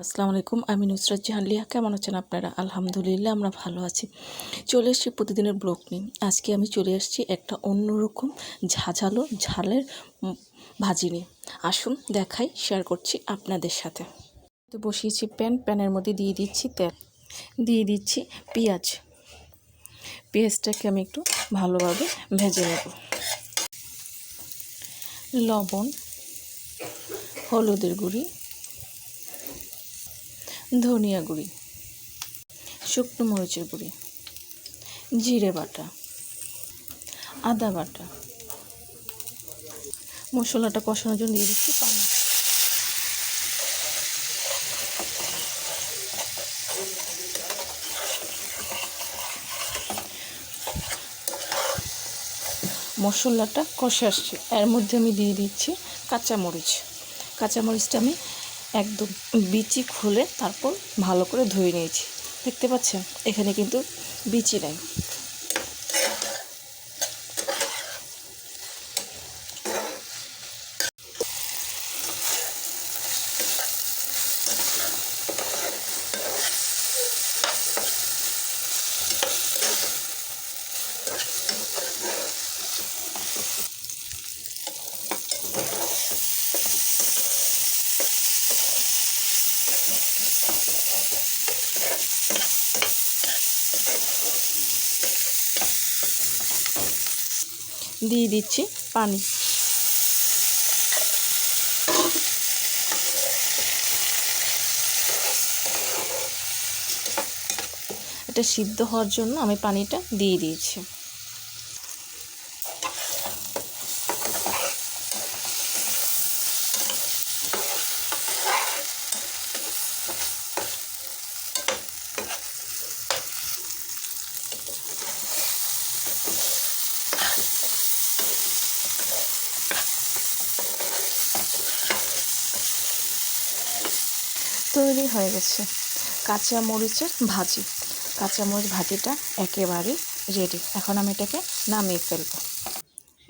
আসসালামু আলাইকুম, আমি নুসরাত জাহান লিয়া কেমন আছেন আপনারা? আলহামদুলিল্লাহ, আমরা ভালো আছি। চলে এসেছি প্রতিদিনের ব্লগ নিয়ে। আজকে আমি চলে এসেছি একটা অন্যরকম ঝাঝালো ঝালের ভাজি নিয়ে। আসুন, দেখাই শেয়ার করছি আপনাদের সাথে। তো বসিয়েছি প্যান। প্যানের মধ্যে দিয়ে দিচ্ছি তেল। দিয়ে দিচ্ছি পেঁয়াজ। পেঁয়াজটাকে আমি একটু ভালোভাবে ভেজে নেব। লবণ, হলুদের গুঁড়ি ধনিয়া গুঁড়ি, শুকনো মরিচের গুঁড়ি, জিরে বাটা, আদা বাটা। মশলাটা কষানোর জন্য দিয়ে দিচ্ছি পানি। মশলাটা কষে আসছে। এর মধ্যে আমি দিয়ে দিচ্ছি কাঁচামরিচ। কাঁচামরিচটা আমি একদম বিচি খুলে তারপর ভালো করে ধুয়ে নিয়েছি। দেখতে পাচ্ছেন? এখানে কিন্তু বিচি নাই। দিয়ে দিচ্ছি পানি। এটা সিদ্ধ হওয়ার জন্য আমি পানিটা দিয়ে দিয়েছি। তৈরি হয়ে গেছে। কাঁচা মরিচের ভাজি। কাঁচা মরিচ ভাজিটা একেবারেই রেডি এখন আমি এটাকে নামিয়ে ফেলব।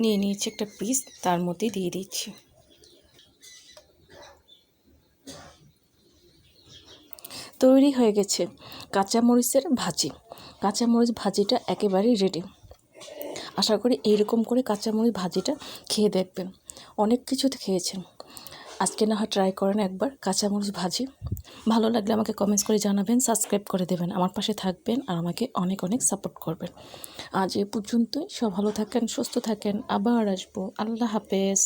নিয়ে নিয়েছি একটা পিস তার মধ্যে দিয়ে দিচ্ছি। তৈরি হয়ে গেছে কাঁচামরিচের ভাজি। কাঁচামরিচ ভাজিটা একেবারেই রেডি আশা করি এইরকম করে কাঁচামরিচ ভাজিটা খেয়ে দেখবেন। অনেক কিছুতে খেয়েছেন। আজকে না হয় ট্রাই করেন একবার কাঁচামরিচ ভাজি। ভালো লাগলে আমাকে কমেন্টস করে জানাবেন সাবস্ক্রাইব করে দেবেন। আমার পাশে থাকবেন আর আমাকে অনেক অনেক সাপোর্ট করবেন। আজ এ পর্যন্তই। সব ভালো থাকেন, সুস্থ থাকেন। আবার আসব। আল্লাহ হাফেজ।